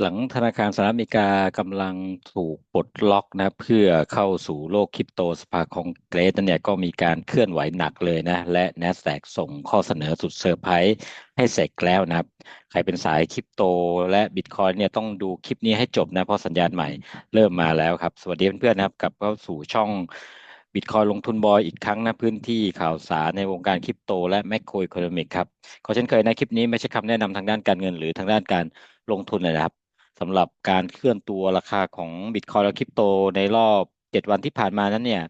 หลังธนาคารสหรัฐอเมริกากำลังถูกปลดล็อกนะเพื่อเข้าสู่โลกคริปโตสภาคองเกรสนั่นเนี่ยก็มีการเคลื่อนไหวหนักเลยนะ และ NASDAQ ส่งข้อเสนอสุดเซอร์ไพรส์ให้เสร็จแล้วนะครับ ใครเป็นสายคริปโตและบิตคอยเนี่ยต้องดูคลิปนี้ให้จบนะ เพราะสัญญาณใหม่เริ่มมาแล้วครับ สวัสดีเพื่อนๆนะครับกลับเข้าสู่ช่องบิตคอยลงทุนบอยอีกครั้งนะพื้นที่ข่าวสารในวงการคริปโตและแมคโครอิคโนมิกครับขอเช่นเคยนะคลิปนี้ไม่ใช่คำแนะนำทางด้านการเงินหรือทางด้านการลงทุนนะครับ สำหรับการเคลื่อนตัวราคาของบิตคอยและคริปโตในรอบเจ็ดวันที่ผ่านมานั้นเนี่ย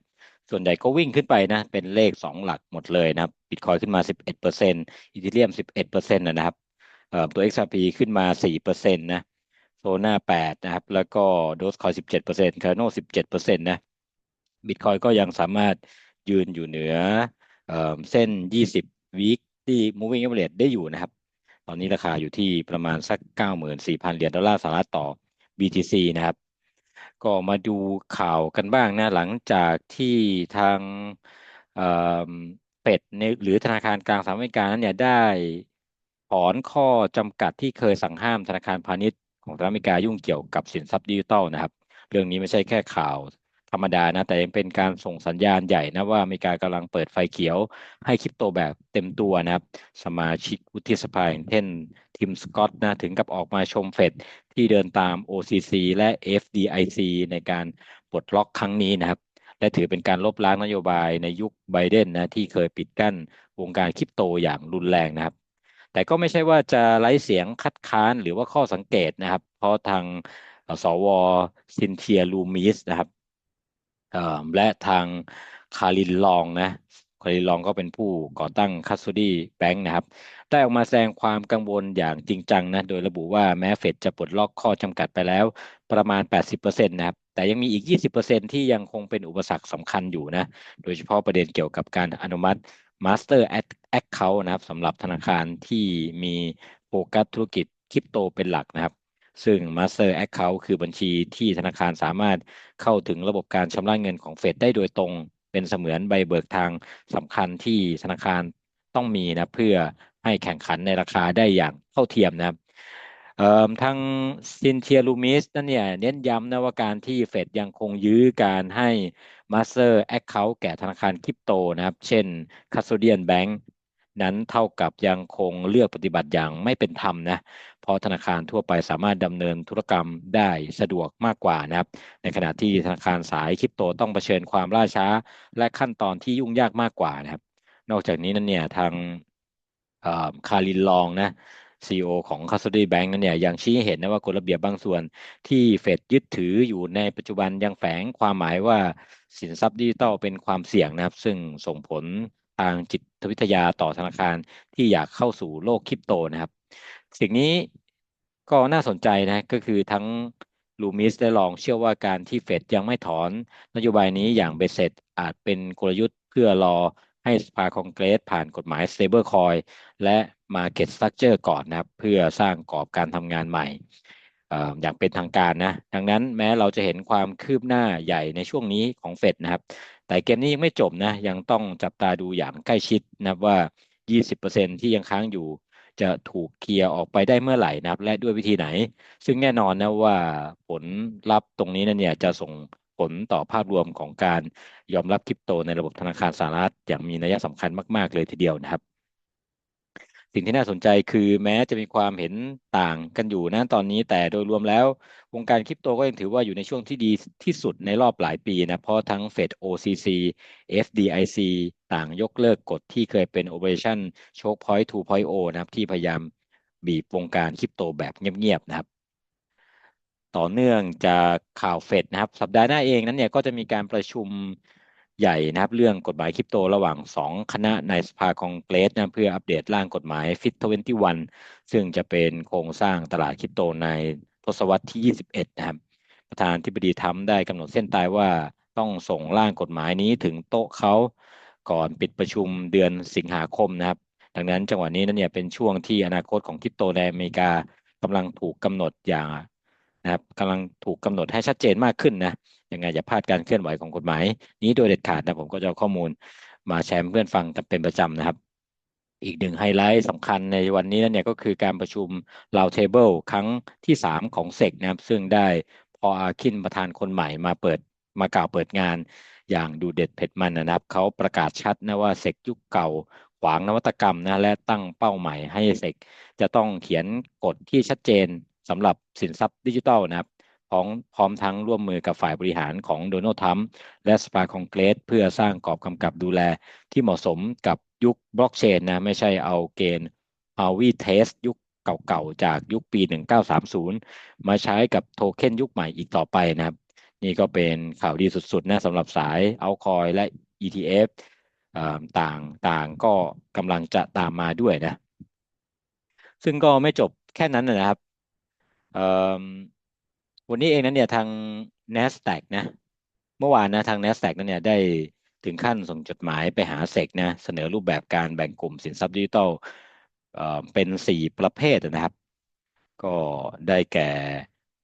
ส่วนใหญ่ก็วิ่งขึ้นไปนะ เป็นเลขสองหลักหมดเลยนะครับบิตคอยขึ้นมาสิบเอ็ดเปอร์เซ็นต์อีเทเรียมสิบเอ็ดเปอร์เซ็นต์นะครับเอ่อตัว XRP ขึ้นมาสี่เปอร์เซ็นต์นะโซน่าแปดนะครับ แล้วก็โดสคอยสิบเจ็ดเปอร์เซ็นต์คาร์โนสิบเจ็ดเปอร์เซ็นต์นะบิตคอยก็ยังสามารถยืนอยู่เหนือเอเส้นยี่สิบวีคที่ moving average ได้อยู่นะครับ ตอนนี้ราคาอยู่ที่ประมาณสักเก้าหมื่นสี่พันเหรียญดอลลาร์สหรัฐต่อ BTC นะครับ ก็มาดูข่าวกันบ้างนะ หลังจากที่ทางเฟดหรือธนาคารกลางสหรัฐอเมริกานั้นเนี่ยได้ถอนข้อจำกัดที่เคยสั่งห้ามธนาคารพาณิชย์ของสหรัฐอเมริกายุ่งเกี่ยวกับสินทรัพย์ดิจิทัลนะครับ เรื่องนี้ไม่ใช่แค่ข่าว ธรรมดานะแต่ยังเป็นการส่งสัญญาณใหญ่นะว่าอเมริกากำลังเปิดไฟเขียวให้คริปโตแบบเต็มตัวนะครับ สมาชิกวุฒิสภาแห่งเช่นทิมสกอตนะถึงกับออกมาชมเฟดที่เดินตาม OCC และ FDIC ในการปลดล็อกครั้งนี้นะครับ และถือเป็นการลบล้างนโยบายในยุคไบเดนนะที่เคยปิดกั้นวงการคริปโตอย่างรุนแรงนะครับแต่ก็ไม่ใช่ว่าจะไร้เสียงคัดค้านหรือว่าข้อสังเกตนะครับ เพราะทางสวซินเทียลูมิสนะครับ และทางคารินลองนะคารินลองก็เป็นผู้ก่อตั้งคัสซูดี้แบงค์นะครับ ได้ออกมาแสดงความกังวลอย่างจริงจังนะ โดยระบุว่าแม้เฟดจะปลดล็อกข้อจำกัดไปแล้วประมาณ 80%นะครับ แต่ยังมีอีก 20%ที่ยังคงเป็นอุปสรรคสำคัญอยู่นะ โดยเฉพาะประเด็นเกี่ยวกับการอนุมัติ Master Account นะครับสำหรับธนาคารที่มีโฟกัสธุรกิจคริปโตเป็นหลักนะครับ ซึ่ง Master Account คือบัญชีที่ธนาคารสามารถเข้าถึงระบบการชำระเงินของเฟดได้โดยตรง เป็นเสมือนใบเบิกทางสำคัญที่ธนาคารต้องมีนะเพื่อให้แข่งขันในราคาได้อย่างเท่าเทียมนะครับทางซินเทียลูมิสนั่นเนี่ยเน้นย้ำนะว่าการที่เฟดยังคงยื้อการให้ Master Account แก่ธนาคารคริปโตนะครับ เช่น Custodian Bank นั้นเท่ากับยังคงเลือกปฏิบัติอย่างไม่เป็นธรรมนะเพราะธนาคารทั่วไปสามารถดำเนินธุรกรรมได้สะดวกมากกว่านะครับ ในขณะที่ธนาคารสายคริปโตต้องเผชิญความล่าช้า และขั้นตอนที่ยุ่งยากมากกว่านะครับ นอกจากนี้นั้นเนี่ยทางคารินลองนะซีอของ Custody Bank นั้นเนี่ยยังชี้เห็นนะว่ากฎระเบียบบางส่วนที่เฟดยึดถืออยู่ในปัจจุบันยังแฝงความหมายว่าสินทรัพย์ดิจิตอลเป็นความเสี่ยงนะครับ ซึ่งส่งผล ทางจิตวิทยาต่อธนาคารที่อยากเข้าสู่โลกคริปโตนะครับ สิ่งนี้ก็น่าสนใจนะก็คือทั้งลูมิสได้ลองเชื่อว่าการที่เฟดยังไม่ถอนนโยบายนี้อย่างเบสเซ็ตอาจเป็นกลยุทธ์เพื่อรอให้สภาคองเกรสผ่านกฎหมาย stablecoin และ market structure ก่อนนะครับ เพื่อสร้างกรอบการทำงานใหม่อย่างเป็นทางการนะ ดังนั้นแม้เราจะเห็นความคืบหน้าใหญ่ในช่วงนี้ของเฟดนะครับ แต่เกมนี้ยังไม่จบนะ ยังต้องจับตาดูอย่างใกล้ชิดนะว่า 20%ที่ยังค้างอยู่ จะถูกเคลียร์ออกไปได้เมื่อไหร่นะครับ และด้วยวิธีไหน ซึ่งแน่นอนนะว่าผลลัพธ์ตรงนี้นั่นเนี่ยจะส่งผลต่อภาพรวมของการยอมรับคริปโตในระบบธนาคารสหรัฐอย่างมีนัยสำคัญมาก ๆ เลยทีเดียวนะครับ สิ่งที่น่าสนใจคือแม้จะมีความเห็นต่างกันอยู่นะตอนนี้ แต่โดยรวมแล้ว วงการคริปโตก็ยังถือว่าอยู่ในช่วงที่ดีที่สุดในรอบหลายปีนะ เพราะทั้ง Fed OCC FDIC ต่างยกเลิกกฎที่เคยเป็น Operation Choke Point 2.0 นะครับ ที่พยายามบีบวงการคริปโตแบบเงียบๆนะครับ ต่อเนื่องจากข่าวเฟดนะครับ สัปดาห์หน้าเองนั้นเนี่ยก็จะมีการประชุม ใหญ่นะครับเรื่องกฎหมายคริปโตระหว่าง 2 คณะในสภาคองเกรสนะเพื่ออัปเดตร่างกฎหมายฟิต21 ซึ่งจะเป็นโครงสร้างตลาดคริปโตในทศวรรษที่ 21 นะครับ ประธานที่ปดีทำได้กำหนดเส้นตายว่าต้องส่งร่างกฎหมายนี้ถึงโต๊ะเขาก่อนปิดประชุมเดือนสิงหาคมนะครับ ดังนั้นจังหวะนี้นั้นเนี่ยเป็นช่วงที่อนาคตของคริปโตในอเมริกากำลังถูกกำหนดอย่าง นะครับกำลังถูกกำหนดให้ชัดเจนมากขึ้นนะยังไงอย่าพลาดการเคลื่อนไหวของกฎหมาย นี้โดยเด็ดขาดนะผมก็จะเอาข้อมูลมาแชร์เพื่อนฟังเป็นประจำนะครับ อีกหนึ่งไฮไลท์สำคัญในวันนี้นั่นเนี่ยก็คือการประชุม Round Table ครั้งที่สามของเซกนะครับ ซึ่งได้พออาคินประธานคนใหม่มาเปิดมากล่าวเปิดงานอย่างดูเด็ดเผ็ดมันนะครับ เขาประกาศชัดนะว่าเซกยุคเก่าขวางนวัตกรรมนะและตั้งเป้าหมายให้เซกจะต้องเขียนกฎที่ชัดเจน สำหรับสินทรัพย์ดิจิทัลนะครับพร้อมพร้อมทั้งร่วมมือกับฝ่ายบริหารของโดนัลด์ทรัมป์และสภาคองเกรสเพื่อสร้างกรอบกำกับดูแลที่เหมาะสมกับยุคบล็อกเชนนะไม่ใช่เอาเกณฑ์เอาวีเทสยุคเก่าๆ จากยุคปี 1930 มาใช้กับโทเค็นยุคใหม่อีกต่อไปนะครับ นี่ก็เป็นข่าวดีสุดๆนะสำหรับสายเอาคอยและ ETF ต่างต่างก็กำลังจะตามมาด้วยนะ ซึ่งก็ไม่จบแค่นั้นนะครับ วันนี้เองนั้นเนี่ยทาง NASDAQ นะ เมื่อวานนะทาง NASDAQ นั้นเนี่ยได้ถึงขั้นส่งจดหมายไปหาเซกนะเสนอรูปแบบการแบ่งกลุ่มสินทรัพย์ดิจิทัลเป็นสี่ประเภทนะครับ ก็ได้แก่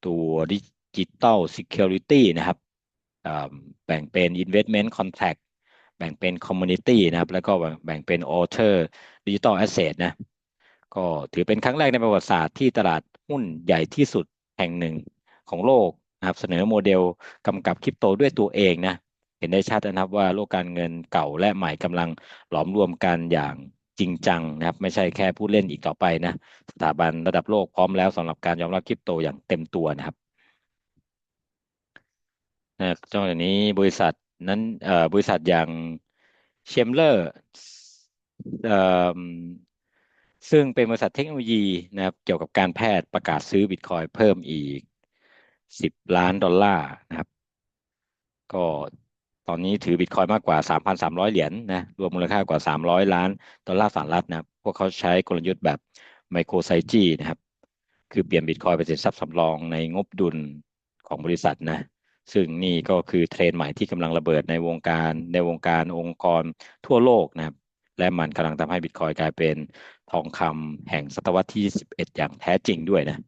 ตัวดิจิตอลซิเคียวริตี้นะครับแบ่งเป็น Investment Contract แบ่งเป็น Community นะครับ แล้วก็แบ่งเป็น Alter Digital Asset นะก็ถือเป็นครั้งแรกในประวัติศาสตร์ที่ตลาด หุ้นใหญ่ที่สุดแห่งหนึ่งของโลกนะครับเสนอโมเดลกำกับคริปโตด้วยตัวเองนะเห็นได้ชัดนะครับว่าโลกการเงินเก่าและใหม่กำลังหลอมรวมกันอย่างจริงจังนะครับ ไม่ใช่แค่ผู้เล่นอีกต่อไปนะสถาบันระดับโลกพร้อมแล้วสำหรับการยอมรับคริปโตอย่างเต็มตัวนะครับนะจอกนี้บริษัทนั้นบริษัทอย่างเชมเลอร์ ซึ่งเป็นบริษัทเทคโนโลยีนะครับเกี่ยวกับการแพทย์ประกาศซื้อบิตคอยเพิ่มอีก 10 ล้านดอลลาร์นะครับ ก็ตอนนี้ถือบิตคอยมากกว่า 3,300 เหรียญนนะรวมมูลค่ากว่า 300 ล้านดอลลาร์สหรัฐนะพวกเขาใช้กลยุทธ์แบบไมโครไซจีนะครับ คือเปลี่ยนบิตคอยเป็นสินทรัพย์สำรองในงบดุลของบริษัทนะซึ่งนี่ก็คือเทรนด์ใหม่ที่กำลังระเบิดในวงการในวงการองค์กรทั่วโลกนะครับ และมันกำลังทำให้บิตคอยกลายเป็น ทองคำแห่งศตวรรษที่ 11 อย่างแท้จริงด้วยนะ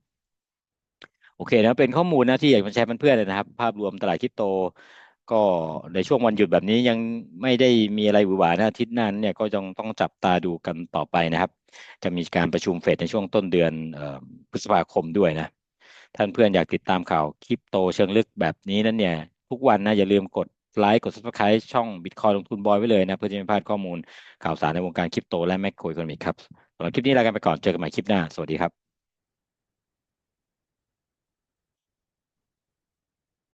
โอเคนะเป็นข้อมูลนะที่อยากมาแชร์เพื่อนๆเลยนะครับ ภาพรวมตลาดคริปโต ก็ในช่วงวันหยุดแบบนี้ยังไม่ได้มีอะไรหวือหวานะอาทิตย์นั้นเนี่ยก็ต้องต้องจับตาดูกันต่อไปนะครับ จะมีการประชุมเฟดในช่วงต้นเดือนพฤษภาคมด้วยนะท่านเพื่อนอยากติดตามข่าวคริปโตเชิงลึกแบบนี้นั้นเนี่ย ทุกวันนะอย่าลืมกดไลค์กด subscribe ช่อง Bitcoin ลงทุนบอยไว้เลยนะ เพื่อจะไม่พลาดข้อมูลข่าวสารในวงการคริปโตและแมคโครอีโคโนมิกครับ สำหรับคลิปนี้ลากันไปก่อนเจอกันใหม่คลิปหน้า สวัสดีครับ